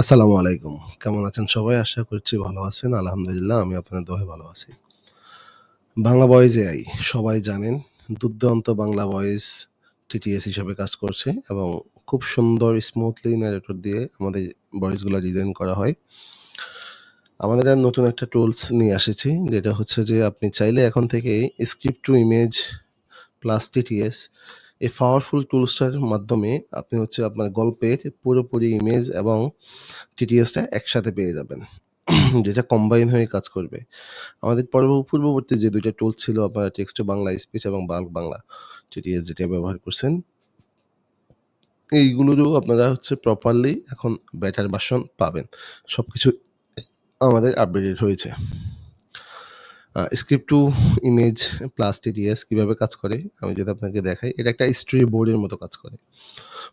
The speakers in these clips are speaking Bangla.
আসসালামু আলাইকুম। কেমন আছেন সবাই? আশা করছি ভালো আছেন। আলহামদুলিল্লাহ, আমি আপনাদের দোয়ায় ভালো আছি। বাংলা ভয়েস এআই সবাই জানেন, দুর্দান্ত বাংলা ভয়েস টিটিএস হিসেবে কাজ করছে এবং খুব সুন্দর স্মুথলি ন্যারেটর দিয়ে আমাদের ভয়েসগুলা ডিজাইন করা হয়। আমাদের নতুন একটা টুলস নিয়ে এসেছি, যেটা হচ্ছে যে আপনি চাইলে এখন থেকে script to image plus TTS এই পাওয়ারফুল টুলসটার মাধ্যমে আপনি হচ্ছে আপনার গল্পের পুরোপুরি ইমেজ এবং টিটিএসটা একসাথে পেয়ে যাবেন। যেটা কম্বাইন হয়ে কাজ করবে। আমাদের পর্ব পূর্ববর্তী যে ২ টা টুলস ছিল আপনার টেক্সট বাংলা, স্পিচ এবং বাল্ক বাংলা টিটিএস যেটা ব্যবহার করছেন। এইগুলোরও আপনারা হচ্ছে প্রপারলি এখন বেটার ভার্সন পাবেন। সবকিছু আমাদের আপডেটেড হয়েছে। Script to image plus TTS কীভাবে কাজ করে আমি যদি আপনাকে দেখাই এটা একটা স্টোরি বোর্ডের মতো কাজ করে।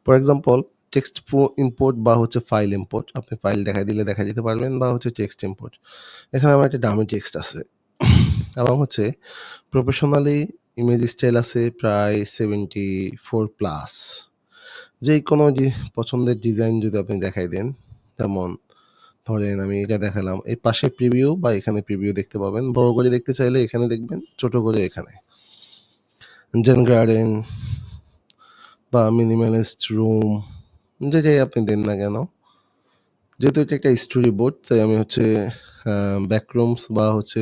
ফর এক্সাম্পল টেক্সট ইম্পোর্ট বা হচ্ছে ফাইল ইম্পোর্ট আপনি ফাইল দেখাই দিলে দেখা যেতে পারবেন বা হচ্ছে টেক্সট ইম্পোর্ট। এখানে আমার একটা ডামি টেক্সট আছে এবং হচ্ছে প্রফেশনালি ইমেজ স্টাইল আছে প্রায় 74 প্লাস। যে কোনো পছন্দের ডিজাইন যদি আপনি দেখাই দেন, যেমন ধরেন আমি এটা দেখালাম। এর পাশে প্রিভিউ বা এখানে প্রিভিউ দেখতে পাবেন। বড় করে দেখতে চাইলে এখানে দেখবেন, ছোট করে এখানে। জেন গার্ডেন বা মিনিমালিস্ট রুম যেটাই আপনি দেন না কেন। যেহেতু এটা একটা স্টোরি বোর্ড তাই আমি হচ্ছে ব্যাকরুমস বা হচ্ছে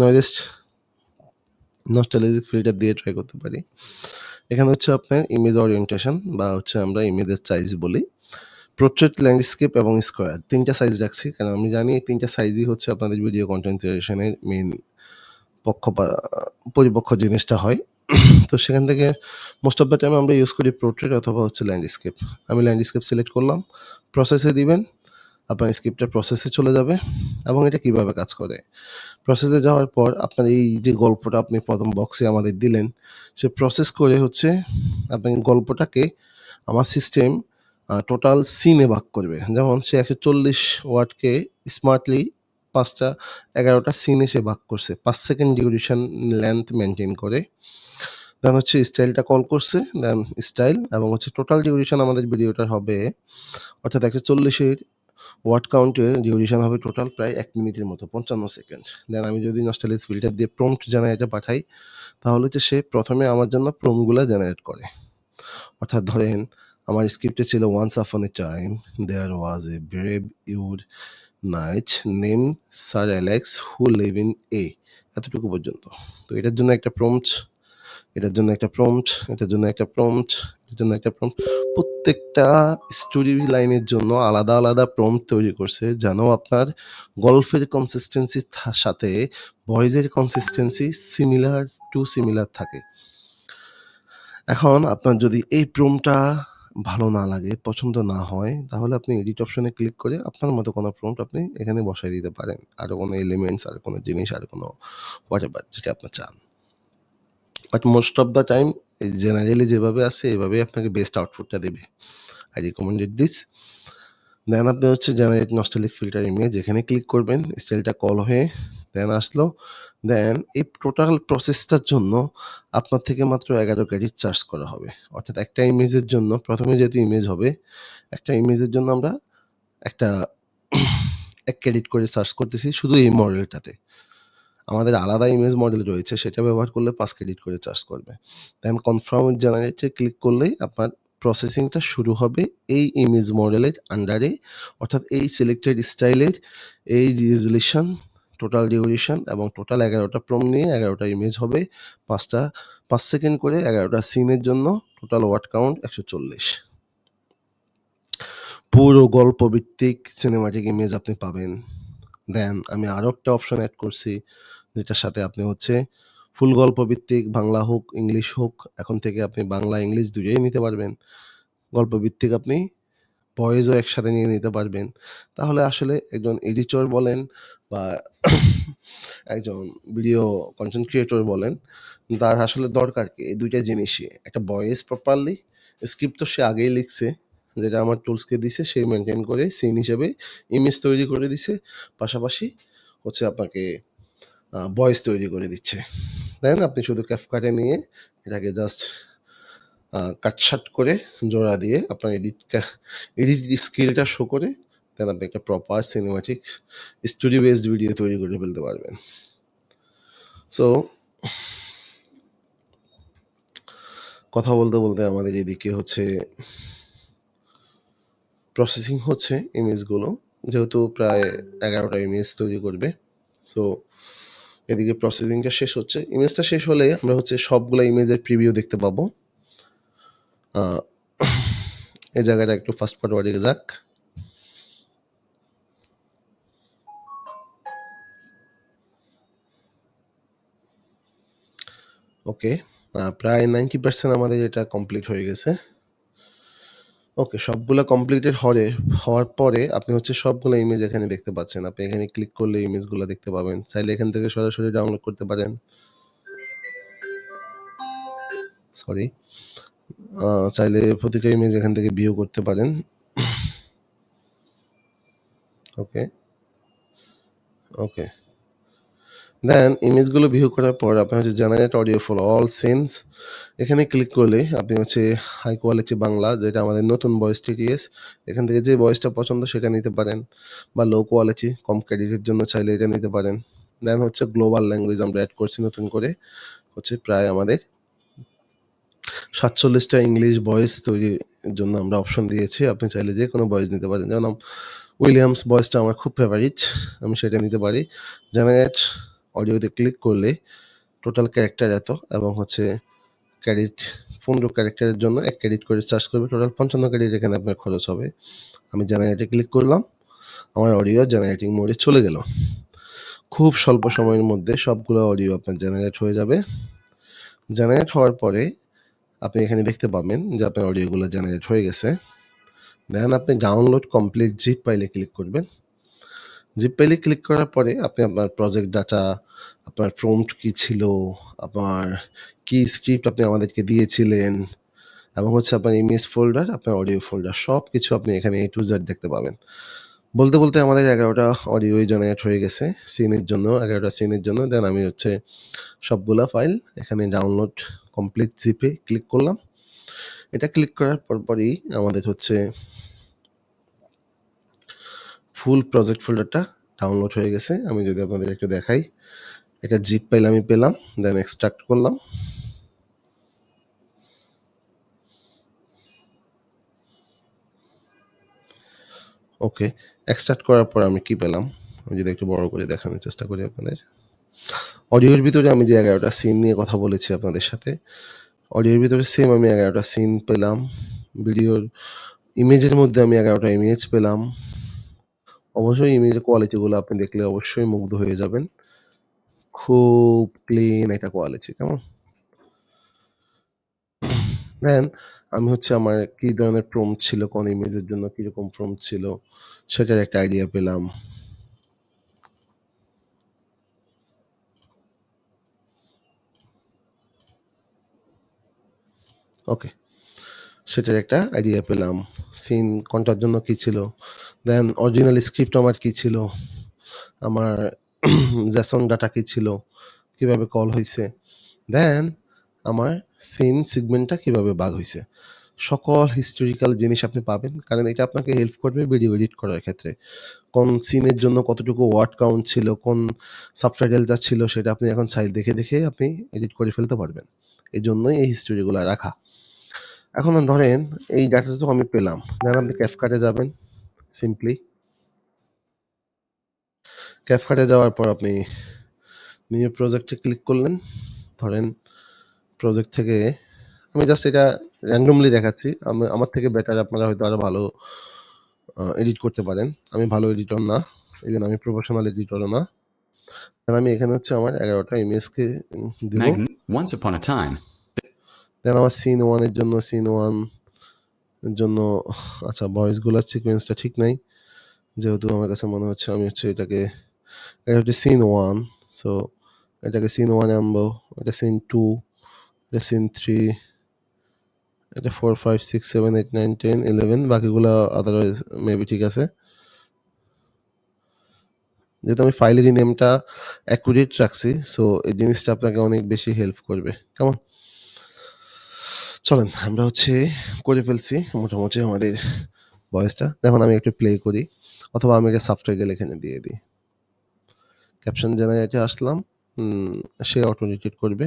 নয়েস্ট নস্টালজিক ফিল্টার দিয়ে ট্রাই করতে পারি। এখানে হচ্ছে আপনার ইমেজ ওরিয়েন্টেশন বা হচ্ছে আমরা ইমেজের সাইজ বলি। পোর্ট্রেট, ল্যান্ডস্কেপ এবং স্কোয়ার ৩ টা সাইজ রাখছি। কারণ আমি জানি এই ৩ টা সাইজই হচ্ছে আপনাদের ভিডিও কনটেন্ট ক্রিয়েশন এর মেইন পক্ষ পরিপক্ষ জিনিসটা হয়। তো সেখান থেকে মোস্ট অফ দ্যা টাইম আমরা ইউজ করি পোর্ট্রেট অথবা হচ্ছে ল্যান্ডস্কেপ। আমি ল্যান্ডস্কেপ সিলেক্ট করলাম। প্রসেসে দিবেন। আপনার স্ক্রিপ্টটা প্রসেসে চলে যাবে এবং এটা কীভাবে কাজ করে। প্রসেসে যাওয়ার পর আপনার এই যে গল্পটা আপনি প্রথম বক্সে আমাদের দিলেন, সে প্রসেস করে হচ্ছে আপনি গল্পটাকে আমার সিস্টেম টোটাল সিনে ভাগ করবে। যেমন সে ১৪০ ওয়ার্ডকে স্মার্টলি ৫ টা ১১ সিনে সে ভাগ করছে। পাঁচ সেকেন্ড ডিউরেশন লেংথ মেইনটেইন করে। দেন হচ্ছে স্টাইলটা কল করছে। দেন স্টাইল এবং হচ্ছে টোটাল ডিউরেশন আমাদের ভিডিওটার হবে অর্থাৎ ১৪০ এর ওয়ার্ড কাউন্টের ডিউরেশন হবে টোটাল প্রায় এক মিনিটের মতো ৫৫ সেকেন্ড। দেন আমি যদি নস্টালজিক ফিল্টার দিয়ে প্রম্পট জেনারেটর পাঠাই, তাহলে হচ্ছে সে প্রথমে আমার জন্য প্রম্পটগুলা জেনারেট করে। অর্থাৎ ধরেন আমার স্ক্রিপ্টে ছিল once upon a time there was a brave ইউড knight name sir Alex who live in a এতটুকু পর্যন্ত। তো এটার জন্য একটা প্রম্পট, এটার জন্য একটা প্রম্পট, এটার জন্য একটা প্রম্পট, এটার জন্য একটা প্রম্পট। প্রত্যেকটা স্টোরি লাইনের জন্য আলাদা, আলাদা প্রম্পট তৈরি করছে যেন আপনার গল্পের কনসিস্টেন্সি সাথে ভয়েসের কনসিস্টেন্সি সিমিলার টু সিমিলার থাকে। এখন আপনার যদি এই প্রম্পটটা ভালো না লাগে, পছন্দ না হয়, তাহলে আপনি এডিট অপশনে ক্লিক করে আপনার মতো কোনো প্রম্পট আপনি এখানে বসায় দিতে পারেন। আরও কোনো এলিমেন্টস, আরও কোনো জিনিস, আরও কোনো হোয়াটএভার যেটা আপনার চান। But most of the time এই জেনারেলি যেভাবে আছে এভাবেই আপনাকে বেস্ট আউটপুটটা দেবে। I recommended this. দেন আপনি হচ্ছে জেনারেট নস্টালজিক ফিল্টার ইমেজ এখানে ক্লিক করবেন। স্টাইলটা কল হয়ে দেন আসলো। দেন এই টোটাল প্রসেসটার জন্য আপনার থেকে মাত্র ১১ ক্রেডিট চার্জ করা হবে। অর্থাৎ একটা ইমেজের জন্য প্রথমে যেহেতু ইমেজ হবে, একটা ইমেজের জন্য আমরা একটা এক ক্রেডিট করে চার্জ করতেছি শুধু এই মডেলটাতে। আমাদের আলাদা ইমেজ মডেল রয়েছে সেটা ব্যবহার করলে পাঁচ ক্রেডিট করে চার্জ করবে। দেন কনফার্ম জেনারেটে ক্লিক করলেই আপনার প্রসেসিংটা শুরু হবে এই ইমেজ মডেলের আন্ডারে অর্থাৎ এই সিলেক্টেড স্টাইলের এই রেজোলিউশন, টোটাল ডিউরেশন এবং টোটাল ১১ টা প্রম্পট নিয়ে এগারোটা ইমেজ হবে। পাঁচটা পাঁচ সেকেন্ড করে ১১ টা সিনের জন্য টোটাল ওয়ার্ড কাউন্ট ১৪০। পুরো গল্প ভিত্তিক সিনেমাটিক ইমেজ আপনি পাবেন। দেন আমি আরও একটা অপশন অ্যাড করছি যেটার সাথে আপনি হচ্ছে ফুল গল্প ভিত্তিক বাংলা হোক, ইংলিশ হোক এখন থেকে আপনি বাংলা, ইংলিশ ২ টাই নিতে পারবেন। গল্প ভিত্তিক আপনি ভয়েসও একসাথে নিয়ে নিতে পারবেন। তাহলে আসলে একজন এডিটর বলেন বা একজন ভিডিও কনটেন্ট ক্রিয়েটর বলেন, তার আসলে দরকার কি? এই দুইটা জিনিসই। একটা ভয়েস প্রপারলি, স্ক্রিপ্ট তো সে আগেই লিখছে। যেটা আমার টুলসকে দিছে সে মেনটেন করে সিন হিসেবে ইমেজ তৈরি করে দিছে। পাশাপাশি হচ্ছে আপনাকে ভয়েস তৈরি করে দিচ্ছে। দেন আপনি শুধু এ নিয়ে এটাকে জাস্ট কাটছাঁট করে জোড়া দিয়ে আপনার এডিট এডিট স্কিলটা শো করে দেন আপনি একটা proper cinematic studio based video তৈরি করে ফেলতে পারবেন। সো কথা বলতে বলতে আমাদের এদিকে হচ্ছে প্রসেসিং হচ্ছে ইমেজগুলো যেহেতু প্রায় এগারোটা ইমেজ তৈরি করবে। সো এদিকে প্রসেসিংটা শেষ হচ্ছে। ইমেজটা শেষ হলে আমরা হচ্ছে সবগুলো ইমেজের প্রিভিউ দেখতে পাবো। এই জায়গাটা একটু ফাস্ট ফরওয়ার্ডে যাক। ওকে প্রায় নাইনটি পার্সেন্ট আমাদের এটা কমপ্লিট হয়ে গেছে। ওকে সবগুলো কমপ্লিটেড হরে হওয়ার পরে আপনি হচ্ছে সবগুলো ইমেজ এখানে দেখতে পাচ্ছেন। আপনি এখানে ক্লিক করলে ইমেজগুলো দেখতে পাবেন। চাইলে এখান থেকে সরাসরি ডাউনলোড করতে পারেন। সরি চাইলে প্রতিটা ইমেজ এখান থেকে ভিউ করতে পারেন। ওকে ওকে দেন ইমেজগুলো ভিউ করার পর আপনি হচ্ছে generate audio for all scenes এখানে ক্লিক করলে আপনি হচ্ছে হাই কোয়ালিটি বাংলা, যেটা আমাদের নতুন ভয়েস টিটিএস এখান থেকে যে ভয়েসটা পছন্দ সেটা নিতে পারেন। বা লো কোয়ালিটি কম ক্রেডিটের জন্য চাইলে এটা নিতে পারেন। দেন হচ্ছে গ্লোবাল ল্যাঙ্গুয়েজ আমরা অ্যাড করছি নতুন করে। হচ্ছে প্রায় আমাদের সাতচল্লিশটা ইংলিশ ভয়েস তৈরির জন্য আমরা অপশন দিয়েছি। আপনি চাইলে যে কোনো বয়েস নিতে পারেন। যেমন উইলিয়ামস ভয়েসটা আমার খুব ফেভারিট আমি সেটা নিতে পারি। জেনারেট অডিওতে ক্লিক করলে টোটাল ক্যারেক্টার এত এবং হচ্ছে ক্রেডিট পনেরো ক্যারেক্টারের জন্য এক ক্রেডিট করে চার্জ করবে। টোটাল পঞ্চান্ন ক্রেডিট এখানে আপনার খরচ হবে। আমি জেনারেটে ক্লিক করলাম। আমার অডিও জেনারেটিং মোডে চলে গেল। খুব স্বল্প সময়ের মধ্যে সবগুলো অডিও আপনার জেনারেট হয়ে যাবে। জেনারেট হওয়ার পরে আপনি এখানে দেখতে পাবেন যে আপনার অডিওগুলো জেনারেট হয়ে গেছে। দেন আপনি ডাউনলোড কমপ্লিট জিপ পাইলে ক্লিক করবেন। জিপ পাইলে ক্লিক করার পরে আপনি আপনার প্রজেক্ট ডাটা আপনার প্রম্পট কী ছিল, আপনার কি স্ক্রিপ্ট আপনি আমাদেরকে দিয়েছিলেন, এবং হচ্ছে আপনার ইমেজ ফোল্ডার আপনার অডিও ফোল্ডার সব কিছু আপনি এখানে এ টু জেড দেখতে পাবেন। বলতে বলতে আমাদের এগারোটা অডিও জেনারেট হয়ে গেছে সিনের জন্য, এগারোটা সিনের জন্য। দেন আমি হচ্ছে সবগুলা ফাইল এখানে ডাউনলোড কমপ্লিট জিপে ক্লিক করলাম। এটা ক্লিক করার পরপরই আমাদের হচ্ছে ফুল প্রজেক্ট ফোল্ডারটা ডাউনলোড হয়ে গেছে। আমি যদি আপনাদের একটু দেখাই এটা জিপ পাইলে আমি পেলাম দেন এক্সট্রাক্ট করলাম। ওকে এক্সট্রাক্ট করার পর আমি কি পেলাম? আমি যদি একটু বড় করে দেখানোর চেষ্টা করি আপনাদের। অডিওর ভিতরে আমি যে এগারোটা সিন নিয়ে কথা বলেছি আপনাদের সাথে, অডিওর ভিতরে সেম আমি এগারোটা সিন পেলাম। ভিডিওর ইমেজের মধ্যে আমি এগারোটা ইমেজ পেলাম। অবশ্যই ইমেজের কোয়ালিটিগুলো আপনি দেখলে অবশ্যই মুগ্ধ হয়ে যাবেন। খুব ক্লিন একটা কোয়ালিটি কেমন? দেন আমি হচ্ছে আমার কি ধরনের প্রম ছিল, কোন ইমেজের জন্য কীরকম প্রম ছিল, সেটার একটা আইডিয়া পেলাম। ওকে সেটার একটা আইডিয়া পেলাম। সিন কোনটার জন্য কি ছিল? দেন অরিজিনাল স্ক্রিপ্ট আমার কি ছিল? আমার জ্যাসন ডাটা কি ছিল? কীভাবে কল হয়েছে দেন আমার সিন সিগমেন্টটা কীভাবে বাগ হয়েছে সকল হিস্টোরিক্যাল জিনিস আপনি পাবেন। কারণ এটা আপনাকে হেল্প করবে ভিডিও এডিট করার ক্ষেত্রে। কোন সিনের জন্য কতটুকু ওয়ার্ড কাউন্ট ছিল? কোন সাবটাইটেল যা ছিল? সেটা আপনি এখন চাইল দেখে দেখে আপনি এডিট করে ফেলতে পারবেন। এই জন্যই এই হিস্টোরিগুলো রাখা। এখন ধরেন, এই ডাটাটা তো আমি পেলাম। দেন আপনি ক্যাফকাটে যাবেন সিম্পলি ক্যাফকাটে যাওয়ার পর আপনি নিউ প্রজেক্টে ক্লিক করলেন। ধরেন প্রজেক্ট থেকে আমি জাস্ট এটা র্যান্ডমলি দেখাচ্ছি। আমি, আমার থেকে বেটার আপনারা হয়তো আরও ভালো এডিট করতে পারেন। আমি ভালো এডিটর না। ইভেন আমি প্রফেশনাল এডিটরও না। দেন আমি এখানে হচ্ছে আমার এগারোটা ইমেজকে দিব। Once upon a time, দেন আমার সিন ওয়ানের জন্য সিন ওয়ানের জন্য আচ্ছা ভয়েসগুলোর সিকোয়েন্সটা ঠিক নাই। যেহেতু আমার কাছে মনে হচ্ছে আমি হচ্ছে এটাকে এটা হচ্ছে সিন ওয়ান সো এটাকে সিন ওয়ানে আনব এটা সিন টু এটা সিন থ্রি এটা four five six seven eight nine ten eleven বাকিগুলো আদারওয়াইজ মেবি ঠিক আছে। যেহেতু আমি ফাইলের নেমটা অ্যাকুরেট রাখছি সো এই জিনিসটা আপনাকে অনেক বেশি হেল্প করবে কেমন চলেন আমরা হচ্ছে করে ফেলছি মোটামুটি আমাদের ভয়েসটা। দেখুন আমি একটু প্লে করি অথবা আমি একটা সাবটাইটেল এখানে দিয়ে দিই। ক্যাপশন জেনারেটে আসলাম। সে অটো রিপিট করবে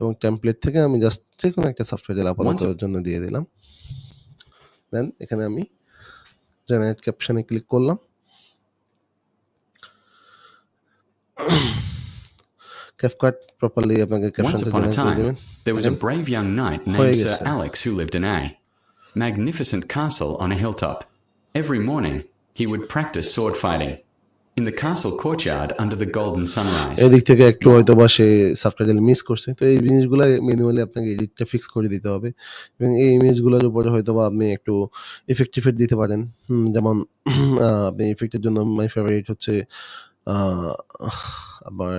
এবং টেমপ্লেট থেকে আমি জাস্ট যে কোনো একটা সাবটাইটেল আপাতত জন্য দিয়ে দিলাম। দেন এখানে আমি জেনারেট ক্যাপশনে ক্লিক করলাম। আপনাকে Once upon a time, there was a brave young knight named Sir Alex who lived in a magnificent castle on a hilltop. Every morning, he would practice sword fighting in the castle courtyard under the golden sunrise. এদিক থেকে একটু হয়তোবা সে সাবটাইটেল মিস করছে। তো এই জিনিসগুলা ম্যানুয়ালি আপনাকে এডিটটা ফিক্স করে দিতে হবে এবং এই ইমেজগুলোর উপরে হয়তোবা আপনি একটু ইফেক্ট টিফেক্ট দিতে পারেন। যেমন আপনি ইফেক্টের জন্য মাই ফেভারিট হচ্ছে আ আমার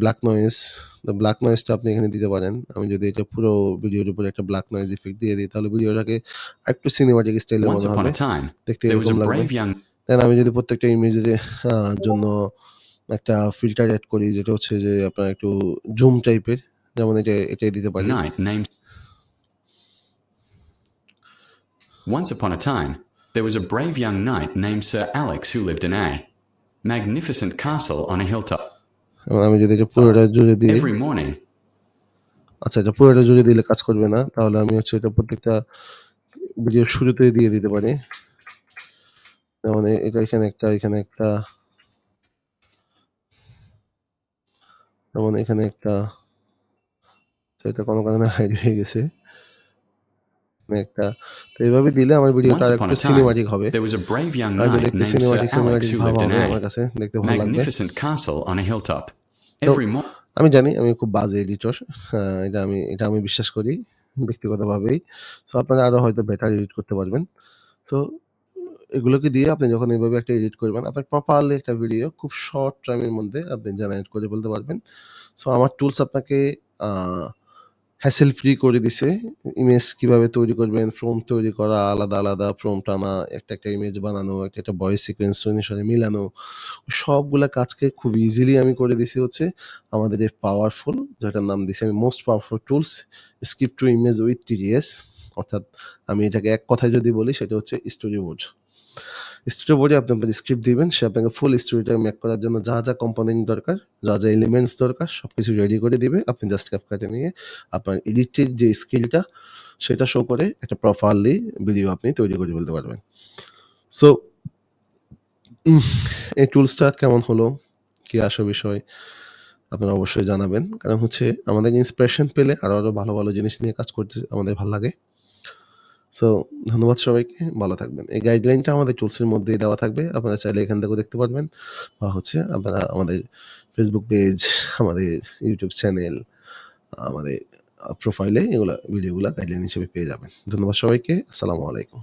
ব্লাক নয়েজ। তো ব্লাক নয়েজটা আপনি এখানে দিতে পারেন। আমি যদি এটা পুরো ভিডিওর উপরে একটা ব্লাক নয়েজ ইফেক্ট দিয়ে দিই তাহলে ভিডিওটাকে আরেকটু সিনেমাটিক স্টাইলে মনে হবে। দেখতে এরকম লাগবে। দেন আমি যদি প্রত্যেকটা ইমেজের জন্য একটা ফিল্টার এড করি যেটা হচ্ছে যে আপনার একটু জুম টাইপের যেমন এটা এটাই দিতে পারি। Once upon a time, there was a brave young knight named Sir Alex who lived in a magnificent castle on a hilltop. এবং আমি যদি এটা পুরোটা জুড়ে দিই Every morning, আচ্ছা এটা পুরোটা জুড়ে দিলে কাজ করবে না। তাহলে আমি হচ্ছে এটা প্রত্যেকটা ভিডিওর শুরুতেই দিয়ে দিতে পারি। যেমন এটা এখানে একটা, এখানে একটা যেমন এখানে একটা এটা কোনো কারণে হাইড হয়ে গেছে। এখানে একটা তো এভাবে দিলে আমার ভিডিওটা time, সিনেমাটিক হবে। আর একটু Sir সিনেমাটিক সিনেমাটিক ভাব হবে আমার কাছে দেখতে ভালো লাগবে। আমি জানি আমি খুব বাজে এডিটর। এটা আমি এটা আমি বিশ্বাস করি ব্যক্তিগতভাবেই। সো আপনারা আরও হয়তো বেটার এডিট করতে পারবেন। সো এগুলোকে দিয়ে আপনি যখন এইভাবে একটা এডিট করবেন, আপনার প্রপারলি একটা ভিডিও খুব শর্ট টাইমের মধ্যে আপনি জেনারেট করে বলতে পারবেন। সো আমার টুলস আপনাকে আ হ্যাসেল ফ্রি করে দিছে। ইমেজ কীভাবে তৈরি করবেন, প্রম্পট তৈরি করা, আলাদা, আলাদা ফ্রম টানা একটা, একটা ইমেজ বানানো, একটা, একটা ভয়েস সিকোয়েন্স অনুসারে মিলানো। সবগুলা কাজকে খুব ইজিলি আমি করে দিছি হচ্ছে আমাদের এই পাওয়ারফুল যেটার নাম দিছি আমি most powerful tools script to image with TTS অর্থাৎ আমি এটাকে এক কথায় যদি বলি সেটা হচ্ছে স্টোরি বোর্ড। স্টোরি বোর্ডে আপনি আপনার স্ক্রিপ্ট দিবেন সে আপনাকে ফুল স্টোরিটা মেক করার জন্য যা, যা কম্পোনেন্ট দরকার, যা, যা এলিমেন্টস দরকার সব কিছু রেডি করে দিবে। আপনি জাস্ট এ নিয়ে আপনার এডিটের যে স্কিলটা সেটা শো করে একটা প্রপারলি ভিডিও আপনি তৈরি করে ফেলতে পারবেন। সো এই টুলসটা কেমন হলো? কি আসল বিষয়? আপনারা অবশ্যই জানাবেন। কারণ হচ্ছে আমাদের ইন্সপিরেশন পেলে আরও, আরও ভালো, ভালো জিনিস নিয়ে কাজ করতে আমাদের ভালো লাগে। সো ধন্যবাদ সবাইকে। ভালো থাকবেন। এই গাইডলাইনটা আমাদের টুলসের মধ্যেই দেওয়া থাকবে। আপনারা চাইলে এখান থেকেও দেখতে পারবেন বা হচ্ছে আপনারা আমাদের ফেসবুক পেজ, আমাদের ইউটিউব চ্যানেল, আমাদের প্রোফাইলে এগুলো ভিডিওগুলো গাইডলাইন হিসেবে পেয়ে যাবেন। ধন্যবাদ সবাইকে। আসসালামু আলাইকুম।